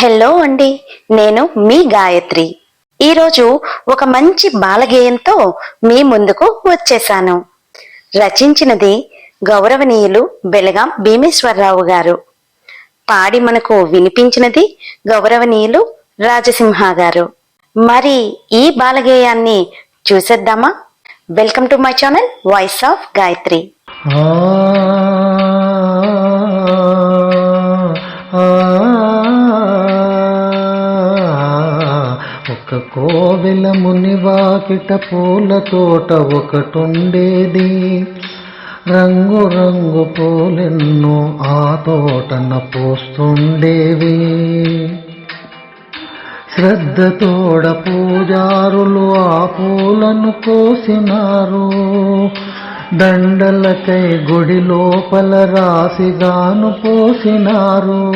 Hello అండి నేను మీ గాయత్రి. ఈరోజు ఒక మంచి బాలగేయంతో మీ ముందుకు వచ్చేసాను. రచించినది గౌరవనీయులు బెలగాం భీమేశ్వరరావు గారు. పాడి మనకు వినిపించినది గౌరవనీయులు రాజసింహ గారు. మరి ఈ బాలగేయాన్ని చూసేద్దామా? Welcome to my channel voice of Gayatri. ఒక కోవెల మునివాకిట పూల తోట ఒకటుండేది. రంగు రంగు పూలెన్నో ఆ తోటన పోస్తుండేవి. శ్రద్ధతోడ పూజారులు ఆ పూలను కోసినారు. దండలకై గుడి లోపల రాసిగాను పోసినారు.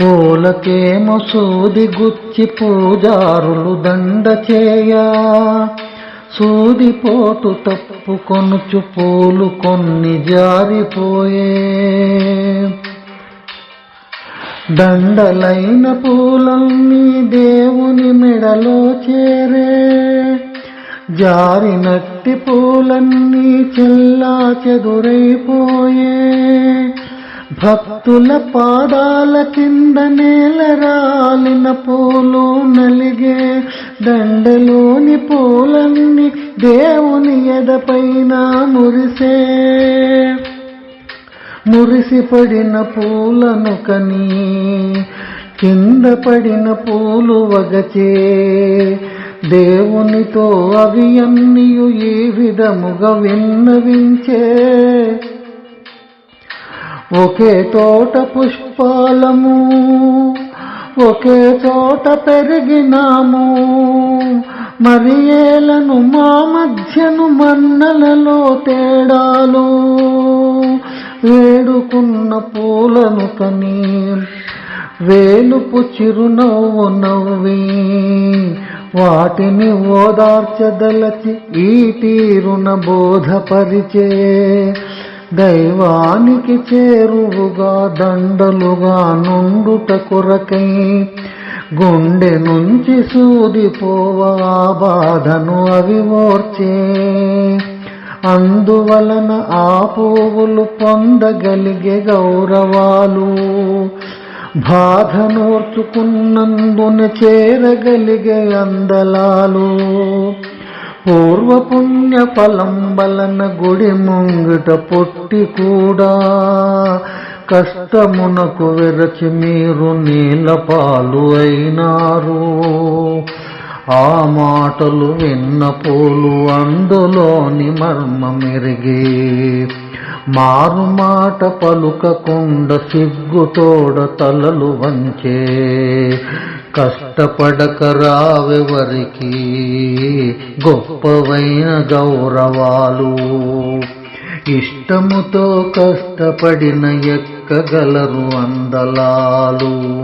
పూలకేమో సూది గుచ్చి పూజారులు దండ చేయ. సూది పోటు తప్పుకొనుచు పూలు కొన్ని జారిపోయే. దండలైన పూలన్నీ దేవుని మెడలో చేరే. జారినట్టి పూలన్నీ చెల్లా చెదురైపోయే. భక్తుల పాదాల కింద నేల రాలిన పూలు నలిగే దండలోని పూలన్నీ దేవుని ఎదపైన మురిసే. మురిసిపడిన పూలను కని కింద పడిన పూలు వగచే. దేవునితో అవి అన్నియు ఈ విధముగా విన్నవించే. ఒకే తోట పుష్పాలము ఒకే తోట పెరిగినాము. మరి ఏలను మా మధ్యను మన్నలలో తేడాలు? వేడుకున్న పూలను కని వేలుపు చిరునవ్వు నవ్వి వాటిని ఓదార్చదలచి ఈ తీరున బోధపరిచే దైవానికి చేరువుగా దండలుగా నుండుట కొరకై గుండె నుంచి సూదిపోవా బాధను అవి మోర్చే అందువలన ఆ పువ్వులు పొందగలిగే గౌరవాలు బాధ నోర్చుకున్నందున చేరగలిగే అందలాలు. పూర్వపుణ్య ఫలం వలన గుడి ముంగిట పొట్టి కూడా. కష్టమునకు విరచి మీరు నీల పాలు అయినారు. ఆ మాటలు విన్న పోలు అందులోని మర్మమెరిగి మారు మాట పలుకకుండా సిగ్గుతోడ తలలు వంచే. కష్టపడక రావెవరికి గొప్పవైన గౌరవాలు. ఇష్టముతో కష్టపడిన ఎక్కగలరు అందలాలు.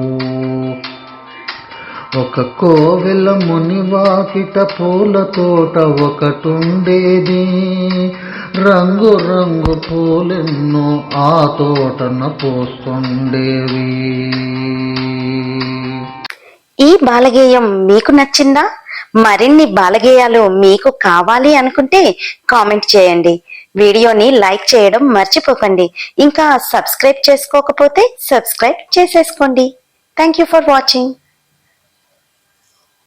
ఒక కోవెల మునివాకిట పూల తోట ఒకటుండేది. రంగు రంగు పూలెన్నో ఆ తోటన పోస్తుండేవి. ఈ బాలగేయం మీకు నచ్చిందా? మరిన్ని బాలగేయాలు మీకు కావాలి అనుకుంటే కామెంట్ చేయండి. వీడియోని లైక్ చేయడం మర్చిపోకండి. ఇంకా సబ్స్క్రైబ్ చేసుకోకపోతే సబ్స్క్రైబ్ చేసేసుకోండి. Thank you for watching